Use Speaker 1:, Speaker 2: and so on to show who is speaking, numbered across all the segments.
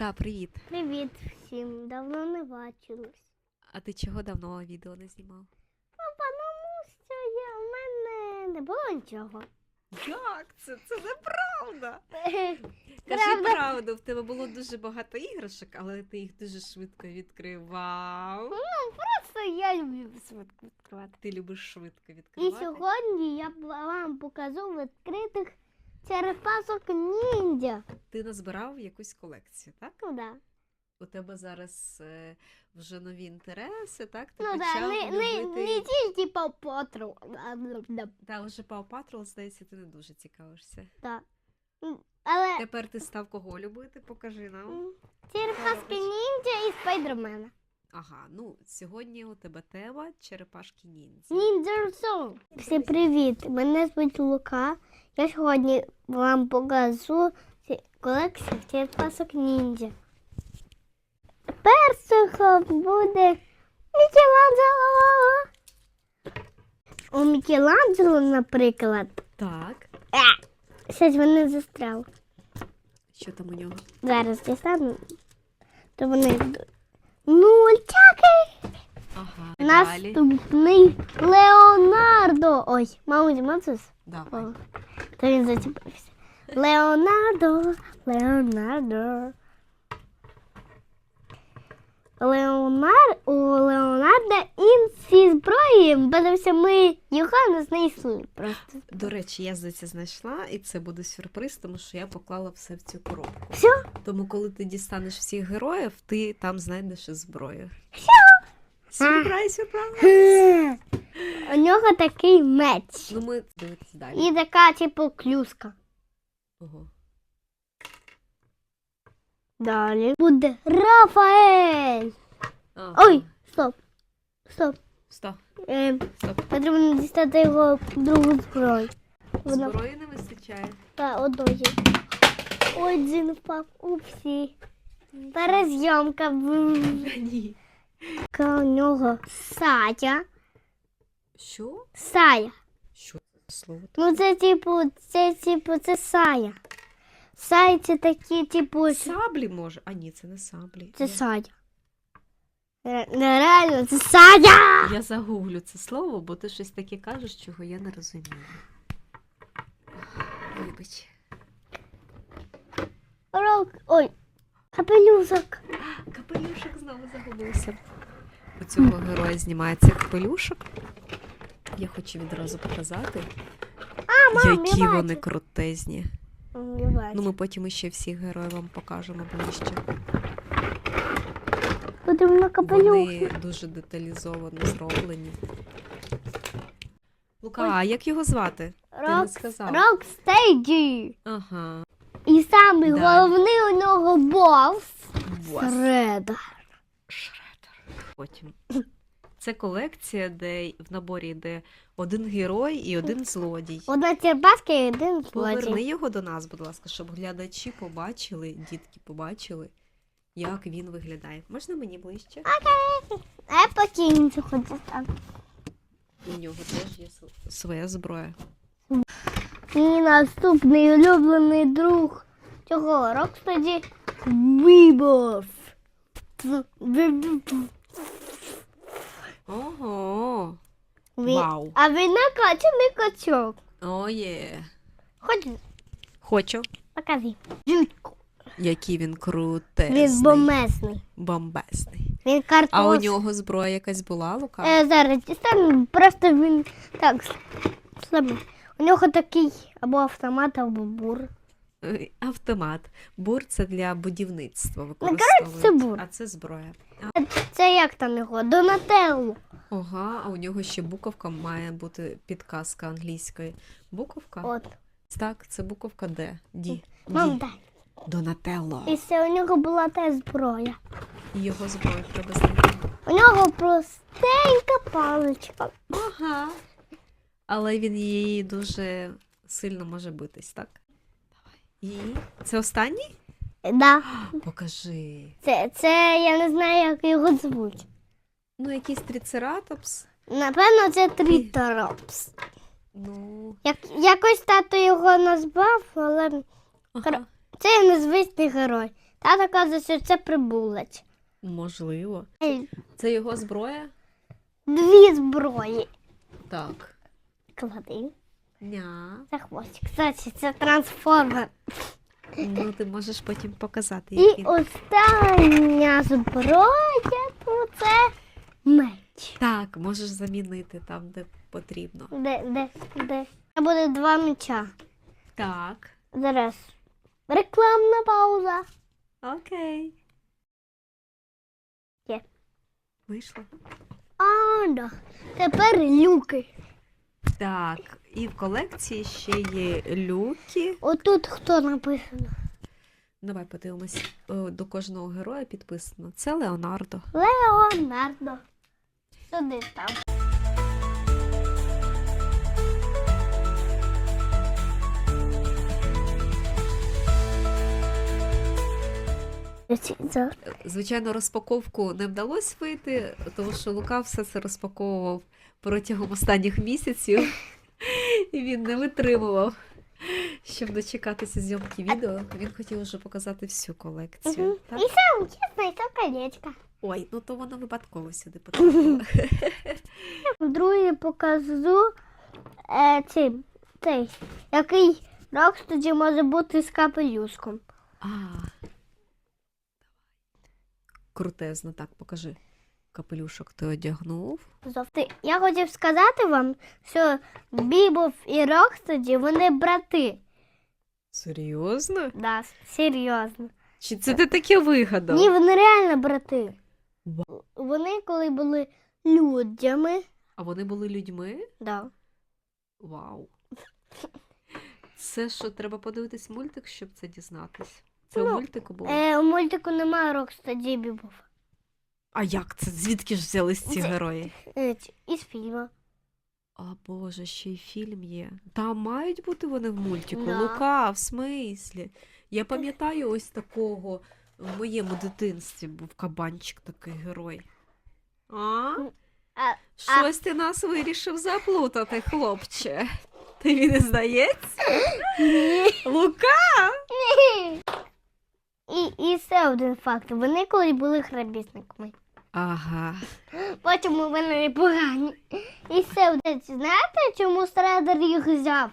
Speaker 1: Лука, привіт.
Speaker 2: Привіт всім, давно не бачились.
Speaker 1: А ти чого давно відео не знімав?
Speaker 2: Тому що я, в мене не було нічого.
Speaker 1: Як це? Це неправда.
Speaker 2: Правда.
Speaker 1: Кажи правду, в тебе було дуже багато іграшок, але ти їх дуже швидко відкривав.
Speaker 2: Просто я люблю швидко відкривати.
Speaker 1: Ти любиш швидко
Speaker 2: І
Speaker 1: відкривати.
Speaker 2: сьогодні я б- вам покажу відкритих черепашок ніндзя.
Speaker 1: Ти назбирав якусь колекцію, так?
Speaker 2: Ну да.
Speaker 1: У тебе зараз е, вже нові інтереси, так? Ти
Speaker 2: Ну да,
Speaker 1: почав
Speaker 2: не, не,
Speaker 1: любити...
Speaker 2: не тільки по потру.
Speaker 1: Та вже Paw Patrol, здається, ти не дуже цікавишся.
Speaker 2: Да. М, Але
Speaker 1: Тепер ти став кого любити, покажи нам.
Speaker 2: черепашки ніндзя і спайдермена.
Speaker 1: Ага, ну сьогодні у тебе тема черепашки ніндзя.
Speaker 2: Ніндзя Всім привіт! Мене звуть Лука. Я сьогодні вам покажу колекцію черепашок ніндзя. Першого буде Мікеланджело. У Мікеланджело, наприклад,
Speaker 1: Так,
Speaker 2: щось вони застряли.
Speaker 1: що там у нього?
Speaker 2: Зараз дістану. То вони д- нульчаки.
Speaker 1: Ага, далі.
Speaker 2: Наступний Леонардо. Ой, мабуть, Мацус.
Speaker 1: Давай.
Speaker 2: Та він зачепився. Леонардо, Леонардо. Леонар... У Леонардо інші зброї, бо ми його не знайшли просто.
Speaker 1: До речі, я здається знайшла, і це буде сюрприз, тому що я поклала все в цю коробку.
Speaker 2: Все?
Speaker 1: Тому, коли ти дістанеш всіх героїв, ти там знайдеш і зброю.
Speaker 2: Все?
Speaker 1: Сюрприз, сюрприз!
Speaker 2: У нього такий меч.
Speaker 1: Ну, ми дивитись далі.
Speaker 2: І така, типу, клюска.
Speaker 1: Ого.
Speaker 2: Далі буде Рафаель.
Speaker 1: Ага.
Speaker 2: Ой, стоп. Стоп.
Speaker 1: Стоп,
Speaker 2: Ем,
Speaker 1: стоп.
Speaker 2: потрібно дістати його другу зброю. Вона
Speaker 1: Зброї не вистачає.
Speaker 2: та одної. Один впав. Упсі. Перезйомка.
Speaker 1: Ні.
Speaker 2: Яка у нього сая.
Speaker 1: Що?
Speaker 2: Сая.
Speaker 1: Що це слово?
Speaker 2: Ну це типу, це типу, це сая. Сай це такі, типу,
Speaker 1: Саблі може? А ні, це не саблі.
Speaker 2: це
Speaker 1: Я-
Speaker 2: сая. Нереально, це сая!
Speaker 1: Я загуглю це слово, бо ти щось таке кажеш, чого я не розумію. Вибач.
Speaker 2: Рок. Ой, капелюшок.
Speaker 1: Капелюшок знову загубився. У цього героя знімається капелюшок. Я хочу відразу показати,
Speaker 2: А, мам,
Speaker 1: які вони крутезні.
Speaker 2: Бачу.
Speaker 1: Ну, ми потім ще всіх героїв вам покажемо ближче.
Speaker 2: Потрібно.
Speaker 1: Вони дуже деталізовано зроблені. Лука, а як його звати? Ти не
Speaker 2: Рок,
Speaker 1: сказав.
Speaker 2: Рокстейджі.
Speaker 1: Ага.
Speaker 2: І самий
Speaker 1: Да.
Speaker 2: головний у нього бос.
Speaker 1: Бос. Шредер. Потім. Це колекція, де в наборі йде один герой і один злодій.
Speaker 2: Одна черпаска і один
Speaker 1: Поверни
Speaker 2: злодій.
Speaker 1: його до нас, будь ласка, щоб глядачі побачили, дітки побачили, як він виглядає. Можна мені ближче?
Speaker 2: А я потім це хочу там.
Speaker 1: У нього теж є св- своя зброя.
Speaker 2: І наступний улюблений друг цього Рокстеді Вібос.
Speaker 1: Ого!
Speaker 2: Він-
Speaker 1: Вау!
Speaker 2: А він накачаний качок.
Speaker 1: О, є!
Speaker 2: Хоч
Speaker 1: Хочу.
Speaker 2: покажи.
Speaker 1: Який він крутезний.
Speaker 2: Він бомесний.
Speaker 1: Бомбезний.
Speaker 2: Він картоз.
Speaker 1: А у нього зброя якась була, Лука?
Speaker 2: Е, зараз дістану, просто він так. Саме. У нього такий або автомат, або бур.
Speaker 1: Е, Автомат. Бур це для будівництва використовують.
Speaker 2: це бур.
Speaker 1: А це зброя.
Speaker 2: Це як там його? Донателло.
Speaker 1: Ага, а у нього ще буковка має бути підказка англійської. Буковка?
Speaker 2: От.
Speaker 1: Так, це буковка Д. Ді.
Speaker 2: Мам,
Speaker 1: Ді.
Speaker 2: дай.
Speaker 1: Донателло.
Speaker 2: І ще у нього була теж зброя.
Speaker 1: І його зброю треба знайти.
Speaker 2: У нього простенька паличка.
Speaker 1: Ага. Але він її дуже сильно може битись, так? І це останній?
Speaker 2: Да.
Speaker 1: Покажи.
Speaker 2: Це, це я не знаю, як його звуть.
Speaker 1: Ну, якийсь трицератопс.
Speaker 2: Напевно, це Трітеропс.
Speaker 1: Ну.
Speaker 2: Як, якось тато його назвав, але
Speaker 1: Ага.
Speaker 2: це незвичний герой. Тато каже, що це прибулець.
Speaker 1: Можливо. Це його зброя?
Speaker 2: Дві зброї.
Speaker 1: Так.
Speaker 2: Клади.
Speaker 1: Ня.
Speaker 2: Це хвостик. Кстати, це трансформер.
Speaker 1: Ну, ти можеш потім показати,
Speaker 2: І
Speaker 1: який.
Speaker 2: остання зброя це меч.
Speaker 1: Так, можеш замінити там, де потрібно.
Speaker 2: Де, де, де? Це буде два меча.
Speaker 1: Так.
Speaker 2: Зараз. Рекламна пауза.
Speaker 1: Окей.
Speaker 2: Є.
Speaker 1: Вийшло.
Speaker 2: А, да. Тепер люки.
Speaker 1: Так, і в колекції ще є люки.
Speaker 2: Отут хто написано?
Speaker 1: Давай подивимось. О, До кожного героя підписано. Це Леонардо.
Speaker 2: Леонардо. Сюди там.
Speaker 1: Е, Звичайно, розпаковку не вдалося вийти, тому що Лука все це розпаковував протягом останніх місяців, і він не витримував. Щоб дочекатися зйомки відео, він хотів вже показати всю колекцію.
Speaker 2: Мгм.
Speaker 1: Так?
Speaker 2: І сам чесно, і це колечко.
Speaker 1: Ой, ну то воно випадково сюди потрапило.
Speaker 2: Вдруге покажу е, цей, цей, який Рокстеді може бути з капелюшком.
Speaker 1: А. Крутезно, так, покажи. Капелюшок ти одягнув.
Speaker 2: Зовти. Я хотів сказати вам, що Бібов і Рокстеді вони брати.
Speaker 1: Серйозно?
Speaker 2: Да, серйозно.
Speaker 1: Чи це ти таке вигадав?
Speaker 2: Ні, вони реально брати.
Speaker 1: Ва-
Speaker 2: Вони коли були людьми,
Speaker 1: А вони були людьми?
Speaker 2: да.
Speaker 1: Вау. Це що, треба подивитись мультик, щоб це дізнатись? Це
Speaker 2: Ну,
Speaker 1: у мультику було?
Speaker 2: Е, у мультику немає Рокстеді Бібов.
Speaker 1: А як це? Звідки ж взялись ці
Speaker 2: Це-
Speaker 1: герої?
Speaker 2: Е, ць- із фільму.
Speaker 1: А боже, ще й фільм є. Там мають бути вони в мультику.
Speaker 2: Да.
Speaker 1: Лука, в смислі. Я пам'ятаю ось такого в моєму дитинстві був кабанчик такий герой. А?
Speaker 2: А,
Speaker 1: Щось ти нас вирішив заплутати, хлопче. Тобі не здається? Лука?
Speaker 2: І, і ще один факт. Вони коли були храбісниками.
Speaker 1: Ага.
Speaker 2: Потім вони погані. І ще один. Знаєте, чому Страдер їх взяв?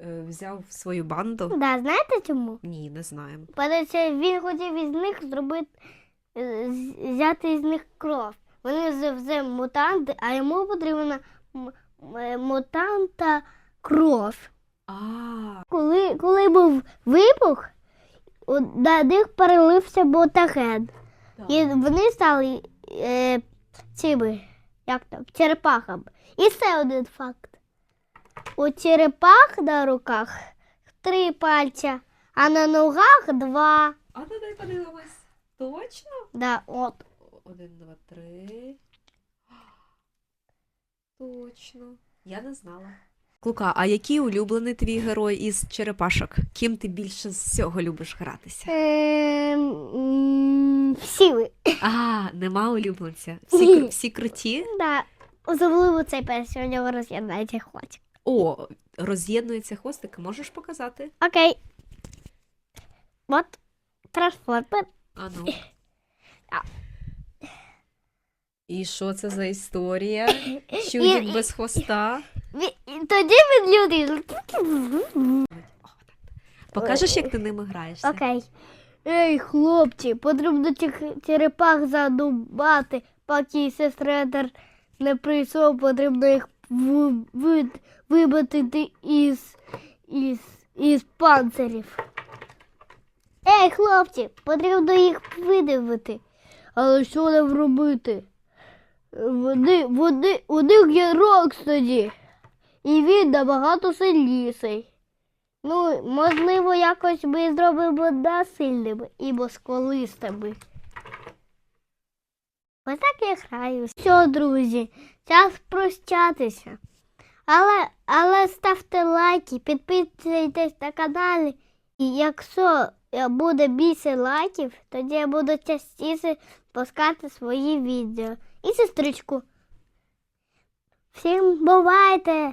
Speaker 1: Е, взяв свою банду?
Speaker 2: Да, знаєте чому?
Speaker 1: Ні, не знаємо.
Speaker 2: Що він хотів із них зробити, е, з- взяти із них кров. Вони вже вже мутанти, а йому потрібна м- е, мутанта кров.
Speaker 1: А,
Speaker 2: Коли, коли був вибух, на них перелився ботаген. І вони стали е, цими, як там, черепахами. І ще один факт. У черепах на руках три пальця, а на ногах два.
Speaker 1: А ну дай подивимось. Точно?
Speaker 2: Да, от.
Speaker 1: Один, два, три. Точно. Я не знала. Лука, а який улюблений твій герой із черепашок? Ким ти більше з всього любиш гратися?
Speaker 2: Ем, всі ви.
Speaker 1: А, нема улюбленця. Всі, кру- всі круті?
Speaker 2: Да. Особливо цей перший, у нього роз'єднається хватить.
Speaker 1: О, роз'єднується хвостик, можеш показати?
Speaker 2: Окей. От трансформер.
Speaker 1: А ну. І що це за історія? Чудік без хвоста.
Speaker 2: Тоді він люди.
Speaker 1: Покажеш, як ти ними граєшся?
Speaker 2: Окей. Ей, хлопці, потрібно черепах задубати, поки сестредер не прийшов, потрібно їх ви- ви- вибити із, із, із панцирів. Ей, хлопці, потрібно їх видавити. Але що нам робити? Вони, вони, у них є Рокстеді, і він набагато сильніший. Ну, можливо, якось ми зробимо нас сильними і москалистами. Ось так я граю. Все, друзі, час прощатися. Але, але ставте лайки, підписуйтесь на канал. І якщо буде більше лайків, тоді я буду частіше пускати свої відео. І сестричку. Всім бувайте!